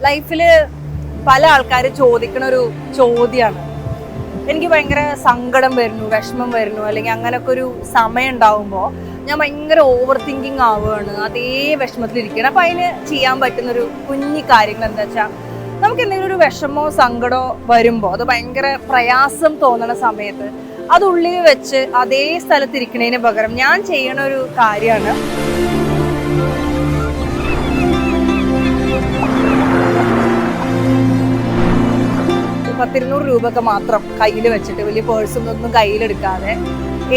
ലൈഫിൽ പല ആൾക്കാർ ചോദിക്കണ ഒരു ചോദ്യമാണ് എനിക്ക് ഭയങ്കര സങ്കടം വരുന്നു വിഷമം വരുന്നു അല്ലെങ്കിൽ അങ്ങനൊക്കെ ഒരു സമയം ഉണ്ടാവുമ്പോൾ ഞാൻ ഭയങ്കര ഓവർ തിങ്കിങ് ആവുകയാണ് അതേ വിഷമത്തിലിരിക്കണം അപ്പം അതിന് ചെയ്യാൻ പറ്റുന്ന ഒരു കുഞ്ഞി കാര്യങ്ങൾ എന്താ വെച്ചാൽ നമുക്ക് എന്തെങ്കിലും ഒരു വിഷമോ സങ്കടമോ വരുമ്പോൾ അത് ഭയങ്കര പ്രയാസം തോന്നണ സമയത്ത് അത് ഉള്ളിൽ വെച്ച് അതേ സ്ഥലത്തിരിക്കണതിന് പകരം ഞാൻ ചെയ്യണ ഒരു കാര്യമാണ്. പത്തിരുന്നൂറ് രൂപ ഒക്കെ മാത്രം കയ്യിൽ വെച്ചിട്ട് വലിയ പേഴ്സൊന്നും ഒന്നും കയ്യിലെടുക്കാതെ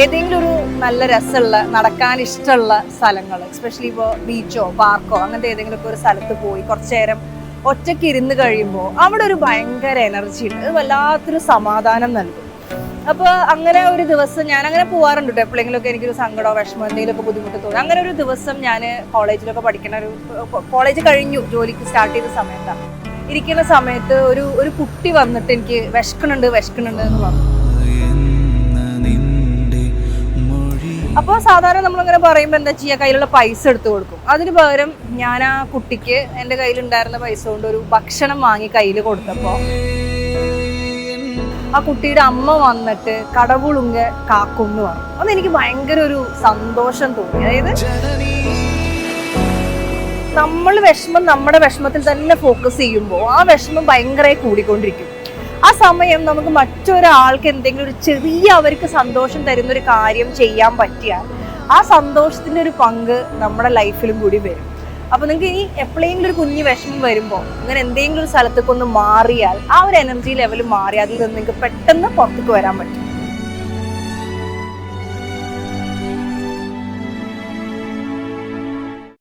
ഏതെങ്കിലും ഒരു നല്ല രസമുള്ള നടക്കാൻ ഇഷ്ടമുള്ള സ്ഥലങ്ങൾ എസ്പെഷ്യലി ഇപ്പോൾ ബീച്ചോ പാർക്കോ അങ്ങനത്തെ ഏതെങ്കിലും ഒക്കെ ഒരു സ്ഥലത്ത് പോയി കുറച്ചു നേരം ഒറ്റയ്ക്ക് ഇരുന്ന് കഴിയുമ്പോൾ അവിടെ ഒരു ഭയങ്കര എനർജി ഉണ്ട്. അത് വല്ലാത്തൊരു സമാധാനം നൽകും. അപ്പോൾ അങ്ങനെ ഒരു ദിവസം ഞാൻ അങ്ങനെ പോകാറുണ്ട് കേട്ടോ. എപ്പോഴെങ്കിലുമൊക്കെ എനിക്കൊരു സങ്കടമോ വിഷമോ എന്തെങ്കിലുമൊക്കെ ബുദ്ധിമുട്ട് തോന്നും. അങ്ങനെ ഒരു ദിവസം ഞാൻ കോളേജിലൊക്കെ പഠിക്കണ ഒരു കോളേജ് കഴിഞ്ഞു ജോലിക്ക് സ്റ്റാർട്ട് ചെയ്ത സമയത്താണ് ഇരിക്കുന്ന സമയത്ത് ഒരു ഒരു കുട്ടി വന്നിട്ട് എനിക്ക് വിശക്കണുണ്ട് വിശക്കണുണ്ട് എന്ന് പറഞ്ഞു. അപ്പോൾ സാധാരണ നമ്മളിങ്ങനെ പറയുമ്പോൾ എന്താ ചെയ്യുക കയ്യിലുള്ള പൈസ എടുത്തു കൊടുക്കും. അതിന് പകരം ഞാൻ ആ കുട്ടിക്ക് എന്റെ കയ്യിലുണ്ടായിരുന്ന പൈസ കൊണ്ട് ഒരു ഭക്ഷണം വാങ്ങി കയ്യിൽ കൊടുത്തപ്പോൾ ആ കുട്ടിയുടെ അമ്മ വന്നിട്ട് കടവുളുങ്ങ കാക്കുന്നു പറഞ്ഞു. എനിക്ക് ഭയങ്കര ഒരു സന്തോഷം തോന്നി. അതായത് നമ്മൾ വിഷമം നമ്മുടെ വിഷമത്തിൽ തന്നെ ഫോക്കസ് ചെയ്യുമ്പോൾ ആ വിഷമം ഭയങ്കരമായി കൂടിക്കൊണ്ടിരിക്കും. ആ സമയം നമുക്ക് മറ്റൊരാൾക്ക് എന്തെങ്കിലും ഒരു ചെറിയ അവർക്ക് സന്തോഷം തരുന്ന ഒരു കാര്യം ചെയ്യാൻ പറ്റിയാൽ ആ സന്തോഷത്തിന്റെ ഒരു പങ്ക് നമ്മുടെ ലൈഫിലും കൂടി വരും. അപ്പോൾ നിങ്ങൾക്ക് ഇനി എപ്പോഴെങ്കിലും ഒരു കുഞ്ഞു വിഷമം വരുമ്പോൾ അങ്ങനെ എന്തെങ്കിലും ഒരു സ്ഥലത്തേക്കൊന്ന് മാറിയാൽ ആ ഒരു എനർജി ലെവൽ മാറി അതിൽ നിന്ന് നിങ്ങൾക്ക് പെട്ടെന്ന് പുറത്തേക്ക് വരാൻ പറ്റും.